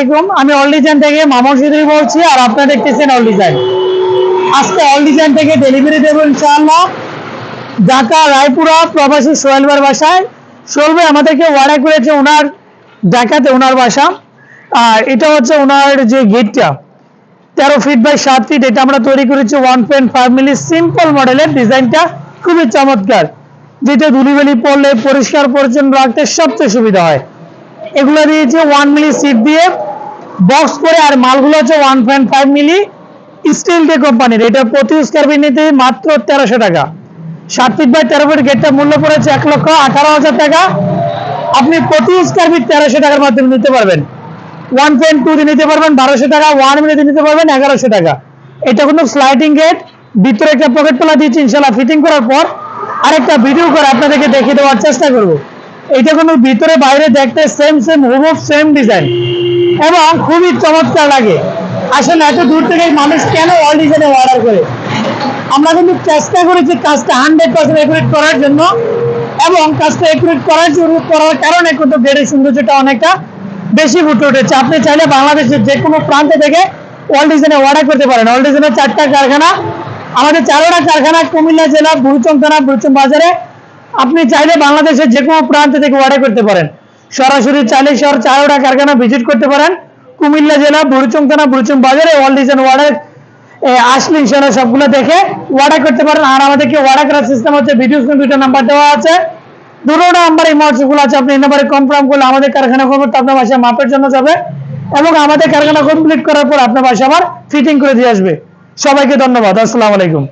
আলাইকুম। আমি all design থেকে মামুন সিদ্দিক বলছি, আর আপনারা দেখতেছেন অল ডিজাইন আজকে অল ডিজাইন থেকে ডেলিভারি দেবো ইনশাআল্লাহ। ঢাকা, রায়পুরা, প্রবাসী সোহেল ভাইয়ের বাসায়। সোহেল ভাই আমাদেরকে অর্ডার করেছে ওনার, ঢাকাতে ওনার বাসা। আর এটা হচ্ছে ওনার যে গেটটা। তেরো ফিট বাই সাত ফিট এটা আমরা তৈরি করেছি one point five milli simple মডেলের ডিজাইনটা। খুবই চমৎকার। যেটা ধুলিবালি পড়লে পরিষ্কার পরিচ্ছন্ন রাখতে সবচেয়ে সুবিধা হয়। এগুলো দিয়েছে ওয়ান মিলি সিট দিয়ে বক্স করে আর মালগুলো হচ্ছে one point five milli steel day কোম্পানির এটা প্রতি স্কোয়ার ফিট নিতে মাত্র তেরোশো টাকা। সাত ফিট বাই তেরো ফিট গেটটা মূল্য পড়েছে এক লক্ষ আঠারো হাজার টাকা। আপনি প্রতি স্কোয়ার ফিট তেরোশো টাকার মাধ্যমে নিতে পারবেন। ওয়ান পয়েন্ট টু দিয়ে নিতে পারবেন, বারোশো টাকা। ওয়ান মিলিতে নিতে পারবেন, এগারোশো টাকা। এটা কোনো স্লাইডিং গেট ভিতরে একটা পকেট তোলা দিয়েছি ইনশাল্লাহ ফিটিং করার পর আরেকটা ভিডিও করে আপনাদেরকে দেখিয়ে দেওয়ার চেষ্টা করব। এটা কোনো ভিতরে বাইরে দেখতে সেম সেম হুবহুব সেম ডিজাইন এবং খুবই চমৎকার লাগে। আসলে এত দূর থেকে মানুষ কেন অল ডিজাইনে অর্ডার করে? আমরা কিন্তু চেষ্টা করেছি কাজটা হান্ড্রেড পার্সেন্ট একুরেট করার জন্য এবং কাজটা একুরেট করার জন্য করার কারণে কিন্তু গেটের সৌন্দর্যটা অনেকটা বেশি ফুটে উঠেছে। আপনি চাইলে বাংলাদেশের যে কোনো প্রান্ত থেকে অল ডিজাইনে অর্ডার করতে পারেন। অল ডিজাইনের চারটা কারখানা, আমাদের চারোটা কারখানা কুমিল্লা জেলা বুড়ুচং থানা বুড়ুচং বাজারে। আপনি চাইলে বাংলাদেশের যে কোনো প্রান্ত থেকে অর্ডার করতে পারেন। সরাসরি চাইলে শহর চারোটা কারখানা ভিজিট করতে পারেন। কুমিল্লা জেলা, বুড়ুচং থানা, বুড়ুচং বাজারে অল ডিজাইন অর্ডার আসলে ইনশাল্লাহ সবগুলো দেখে অর্ডার করতে পারেন। আর আমাদেরকে অর্ডার করার সিস্টেম হচ্ছে ভিডিও দুটো নাম্বার দেওয়া আছে। দুটো নাম্বার এই গুলো আছে, আপনি এই নাম্বারে কনফার্ম করলে আমাদের কারখানা খবর আপনার বাসায় মাপের জন্য যাবে এবং আমাদের কারখানা কমপ্লিট করার পর আপনার বাসায় আবার ফিটিং করে দিয়ে আসবে। সবাইকে ধন্যবাদ। আসসালামু আলাইকুম।